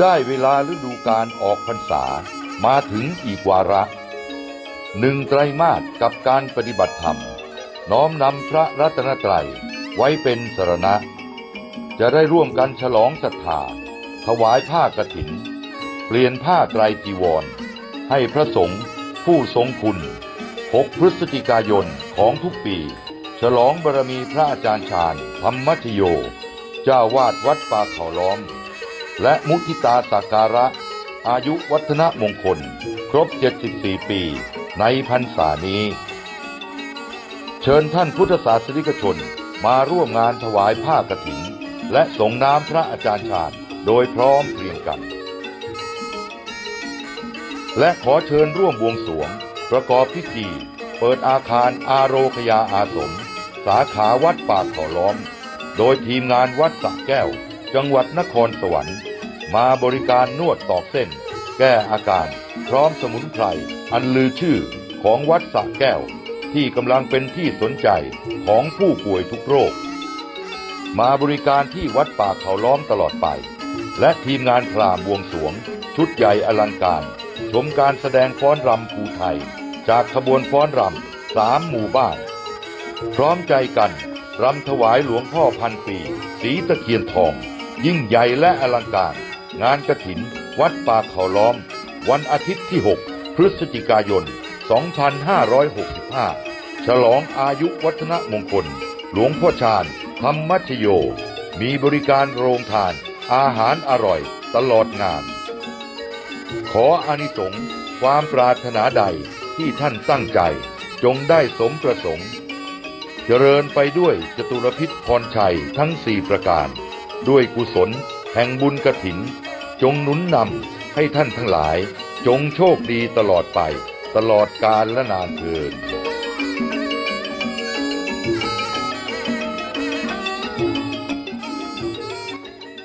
ได้เวลาฤดูการออกพรรษามาถึงอีกวาระหนึ่งไตรมาสกับการปฏิบัติธรรม น้อมนำพระรัตนตรัยไว้เป็นสรณะ จะได้ร่วมกันฉลองศรัทธาถวายผ้ากฐิน เปลี่ยนผ้าไตรจีวร ให้พระสงฆ์ผู้ทรงคุณ 6 พฤศจิกายนของทุกปี ฉลองบารมีพระอาจารย์ชาญธรรมัชโย เจ้าวาดวัดป่าเขาล้อม และมุทิตาสักการะ อายุวัฒนมงคล ครบ 74 ปีในพรรษานี้ เชิญท่านพุทธศาสนิกชนมาร่วมงานถวายผ้ากฐิน และส่งน้ำพระอาจารย์ชาญโดยพร้อมเพรียงกัน และขอเชิญร่วมบวงสวง ประกอบพิธี เปิดอาคารอาโรคยาอาสม สาขาวัดปาเขาล้อม โดยทีมงานวัดสะแก้ว จังหวัดนครสวรรค์ มาบริการนวดตอกเส้น แก้อาการ พร้อมสมุนไพรอันลือชื่อของวัดสระแก้ว ที่กำลังเป็นที่สนใจของผู้ป่วยทุกโรค มาบริการที่วัดป่าเขาล้อมตลอดไป และทีมงานพรามวงสวง ชุดใหญ่อลังการ ชมการแสดงฟ้อนรำภูไทย จากขบวนฟ้อนรำสามหมู่บ้าน พร้อมใจกันรำถวายหลวงพ่อพันปี สีตะเคียนทอง ยิ่งใหญ่และอลังการ งานกระถิน วัดป่าเขาล้อม วันอาทิตย์ที่ 6 พฤศจิกายน 2565 ฉลองอายุวัฒนมงคล หลวงพ่อชาญธรรมัชโย มีบริการโรงทาน อาหารอร่อยตลอดงาน ขออานิสงส์ความปรารถนาใดที่ท่านตั้งใจ จงได้สมประสงค์ เจริญไปด้วยจตุรพิษพรชัยทั้งสี่ประการ ด้วยกุศล แห่งบุญกระถิน จงหนุนนำให้ท่านทั้งหลาย จงโชคดีตลอดไป ตลอดกาลและนานเทิน